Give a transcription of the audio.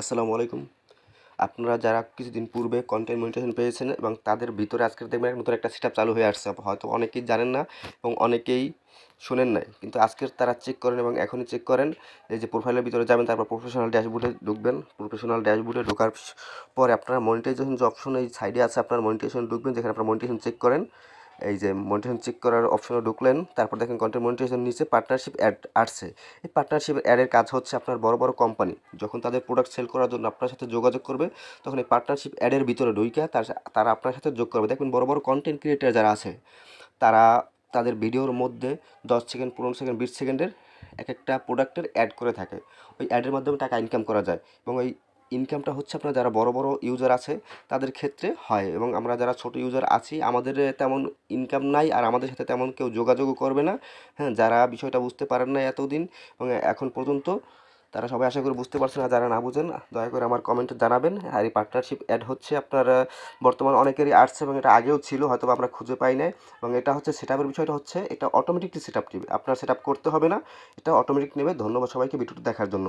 আসসালামু আলাইকুম। আপনারা যারা কিছুদিন পূর্বে কন্টেন্ট মনিটেশন পেয়েছেন এবং তাদের ভিতরে আজকে দেখবেন নতুন একটা সেটআপ চালু হয়ে আসছে, হয়তো অনেকেই জানেন না এবং অনেকেই শোনেন নাই। কিন্তু আজকের তারা চেক করেন এবং এখনই চেক করেন, এই যে প্রোফাইলের ভিতরে যাবেন, তারপর প্রফেশনাল ড্যাশবোর্ডে ঢুকবেন। প্রফেশনাল ড্যাশবোর্ডে ঢোকার পরে আপনার মনিটাইজেশন যে অপশন এই সাইডে আছে, আপনার মনিটাইজেশন ঢুকবেন, যেখানে আপনার মনিটাইজেশন চেক করেন। এই যে মনিটাইজেশন চেক করার অপশনে ঢুকলেন, তারপর দেখেন কন্টেন্ট মনিটাইজেশন নিচে পার্টনারশিপ অ্যাড আসছে। এই পার্টনারশিপ অ্যাডের কাজ হচ্ছে আপনার বড় বড় কোম্পানি যখন তাদের প্রোডাক্ট সেল করার জন্য আপনার সাথে যোগাযোগ করবে, তখন এই পার্টনারশিপ অ্যাডের ভিতরে ঢুইকে তার তারা আপনার সাথে যোগ করবে। দেখবেন বড় বড় কন্টেন্ট ক্রিয়েটার যারা আছে, তারা তাদের ভিডিওর মধ্যে দশ সেকেন্ড, পনেরো সেকেন্ড, বিশ সেকেন্ডের এক একটা প্রোডাক্টের অ্যাড করে থাকে। ওই অ্যাডের মাধ্যমে টাকা ইনকাম করা যায় এবং ওই ইনকামটা হচ্ছে আপনার যারা বড় বড় ইউজার আছে, তাদের ক্ষেত্রে হয় এবং আমরা যারা ছোট ইউজার আছি, আমাদের তেমন ইনকাম নাই আর আমাদের সাথে তেমন কেউ যোগাযোগও করবে না। হ্যাঁ যারা বিষয়টা বুঝতে পারেন না এতদিন এবং এখন পর্যন্ত, তারা সবাই আশা করি বুঝতে পারছেন আর যারা না বুঝেন, দয়া করে আমার কমেন্টে জানাবেন। আর এই পার্টনারশিপ অ্যাড হচ্ছে আপনার বর্তমান অনেকেরই আসছে এবং এটা আগেও ছিল হয়তো আমরা খুঁজে পাই নাই এবং এটা হচ্ছে সেট বিষয়টা হচ্ছে, এটা অটোমেটিকলি সেট আপ নেবে। আপনার সেট করতে হবে না, এটা অটোমেটিক নেবে। ধন্যবাদ সবাইকে ভিডিওটি দেখার জন্য।